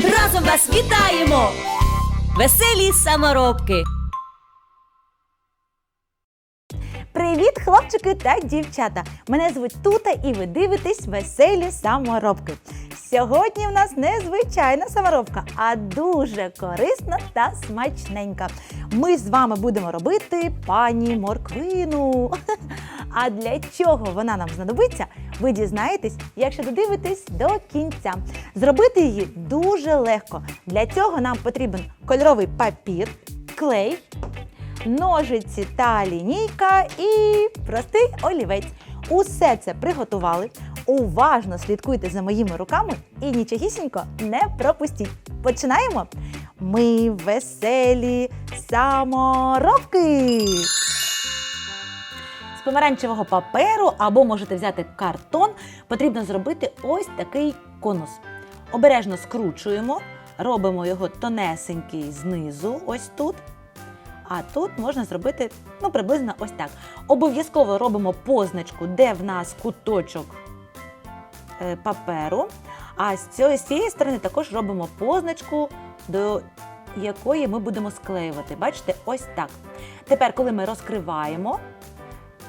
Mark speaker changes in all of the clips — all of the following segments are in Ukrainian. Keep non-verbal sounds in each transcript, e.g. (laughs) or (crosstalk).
Speaker 1: разом вас вітаємо, веселі саморобки.
Speaker 2: Привіт, хлопчики та дівчата! Мене звуть Тута і ви дивитесь веселі саморобки. Сьогодні в нас не звичайна саморобка, а дуже корисна та смачненька. Ми з вами будемо робити пані морквину. А для чого вона нам знадобиться, ви дізнаєтесь, якщо додивитесь до кінця. Зробити її дуже легко. Для цього нам потрібен кольоровий папір, клей, ножиці та лінійка і простий олівець. Усе це приготували. Уважно слідкуйте за моїми руками і нічогісінько не пропустіть. Починаємо. Ми веселі саморобки. Помаранчевого паперу або можете взяти картон, потрібно зробити ось такий конус. Обережно скручуємо, робимо його тонесенький знизу, ось тут. А тут можна зробити ну, приблизно ось так. Обов'язково робимо позначку, де в нас куточок е, паперу. А з цієї сторони також робимо позначку, до якої ми будемо склеювати. Бачите, ось так. Тепер, коли ми розкриваємо,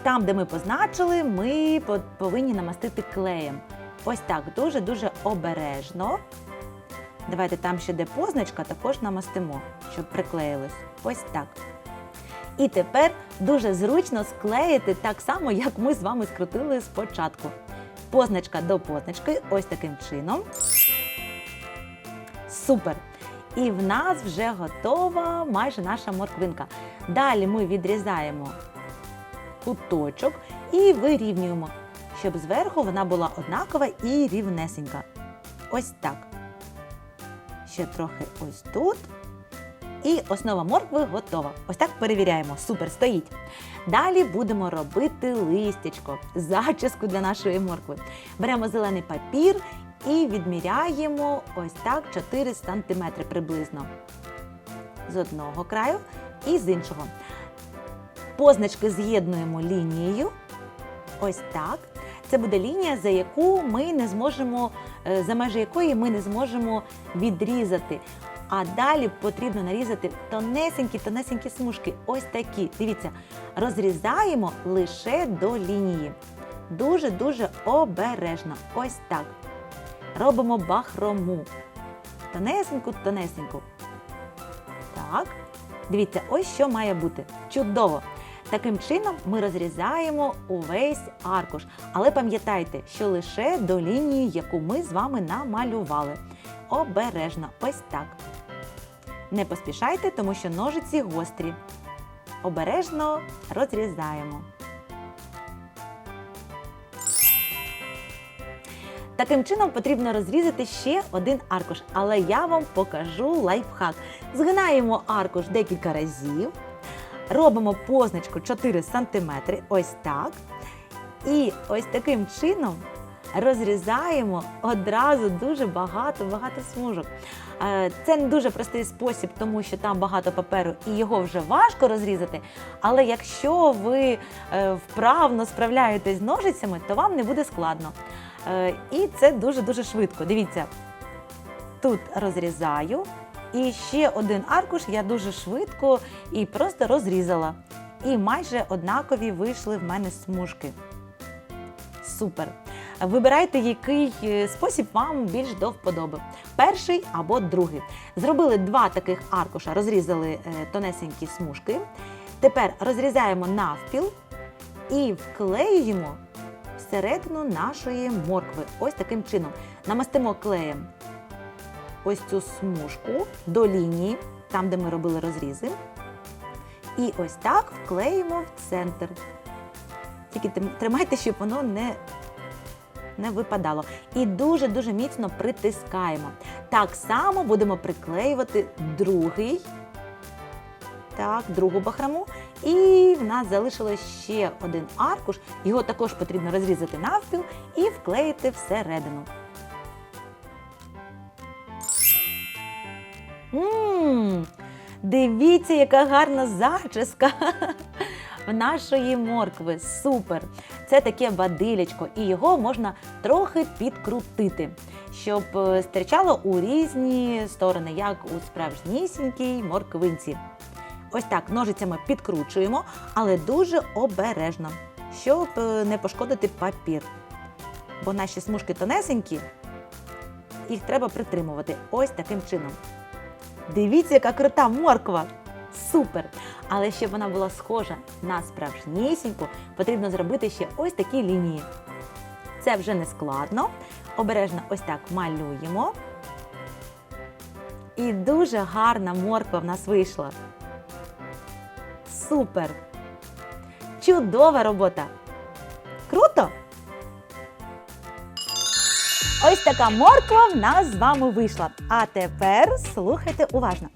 Speaker 2: там, де ми позначили, ми повинні намастити клеєм. Ось так, дуже-дуже обережно. Давайте там ще де позначка, також намастимо, щоб приклеїлось. Ось так. І тепер дуже зручно склеїти так само, як ми з вами скрутили спочатку. Позначка до позначки, ось таким чином. Супер! І в нас вже готова майже наша морквинка. Далі ми відрізаємо куточок і вирівнюємо, щоб зверху вона була однакова і рівнесенька. Ось так. Ще трохи ось тут. І основа моркви готова. Ось так перевіряємо. Супер, стоїть. Далі будемо робити листячко, зачіску для нашої моркви. Беремо зелений папір і відміряємо ось так 4 см приблизно. З одного краю і з іншого. Позначки з'єднуємо лінією. Ось так. Це буде лінія, за яку ми не зможемо, е, за межі якої ми не зможемо відрізати. А далі потрібно нарізати тонесенькі, тонесенькі смужки. Ось такі. Дивіться, розрізаємо лише до лінії. Дуже-дуже обережно. Ось так. Робимо бахрому. Тонесеньку, тонесеньку. Так. Дивіться, ось що має бути. Чудово! Таким чином ми розрізаємо увесь аркуш. Але пам'ятайте, що лише до лінії, яку ми з вами намалювали. Обережно, ось так. Не поспішайте, тому що ножиці гострі. Обережно розрізаємо. Таким чином потрібно розрізати ще один аркуш, але я вам покажу лайфхак. Згинаємо аркуш декілька разів, робимо позначку 4 см, ось так. І ось таким чином розрізаємо одразу дуже багато-багато смужок. Е, Це не дуже простий спосіб, тому що там багато паперу і його вже важко розрізати. Але якщо ви е, вправно справляєтесь з ножицями, то вам не буде складно. Е, І це дуже-дуже швидко. Дивіться, тут розрізаю. І ще один аркуш я дуже швидко і просто розрізала. І майже однакові вийшли в мене смужки. Супер! Вибирайте, який е, спосіб вам більш до вподоби. Перший або другий. Зробили два таких аркуша, розрізали е, тонесенькі смужки. Тепер розрізаємо навпіл і вклеюємо всередину нашої моркви. Ось таким чином. Намастимо клеєм ось цю смужку до лінії, там, де ми робили розрізи. І ось так вклеїмо в центр. Тільки тримайте, щоб воно не, не випадало. І дуже-дуже міцно притискаємо. Так само будемо приклеювати другий. Так, другу бахрому. І в нас залишилось ще один аркуш. Його також потрібно розрізати навпіл і вклеїти всередину. Мм, дивіться, яка гарна зачіска (laughs) в нашої моркви. Супер! Це таке бадилячко, і його можна трохи підкрутити, щоб е, стирчало у різні сторони, як у справжнісінькій морквинці. Ось так ножицями підкручуємо, але дуже обережно, щоб е, не пошкодити папір. Бо наші смужки тонесенькі, їх треба притримувати ось таким чином. Дивіться, яка крута морква! Супер! Але щоб вона була схожа на справжнісіньку, потрібно зробити ще ось такі лінії. Це вже не складно. Обережно ось так малюємо. І дуже гарна морква в нас вийшла. Супер! Чудова робота! Ось така морква в нас з вами вийшла. А тепер слухайте уважно.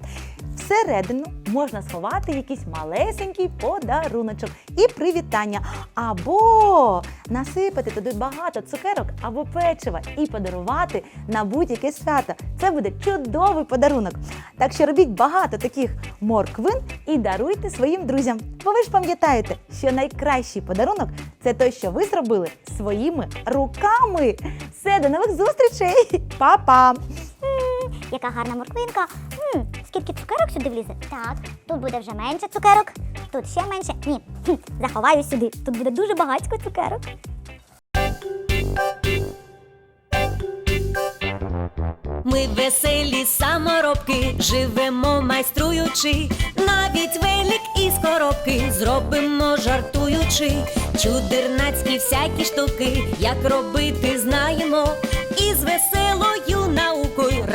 Speaker 2: Всередину можна сховати якийсь малесенький подаруночок і привітання. Або насипати туди багато цукерок або печива і подарувати на будь-яке свято. Це буде чудовий подарунок. Так що робіть багато таких морквин і даруйте своїм друзям. Бо ви ж пам'ятаєте, що найкращий подарунок це той, що ви зробили своїми руками. Все, до нових зустрічей! Па-па!
Speaker 3: Яка гарна морквинка. М, скільки цукерок сюди влізе? Так, тут буде вже менше цукерок, тут ще менше. Ні, хм, заховаю сюди. Тут буде дуже багатько цукерок.
Speaker 1: Ми веселі саморобки, живемо майструючи, навіть велик із коробки зробимо жартуючи, чудернацькі всякі штуки, як робити знаємо,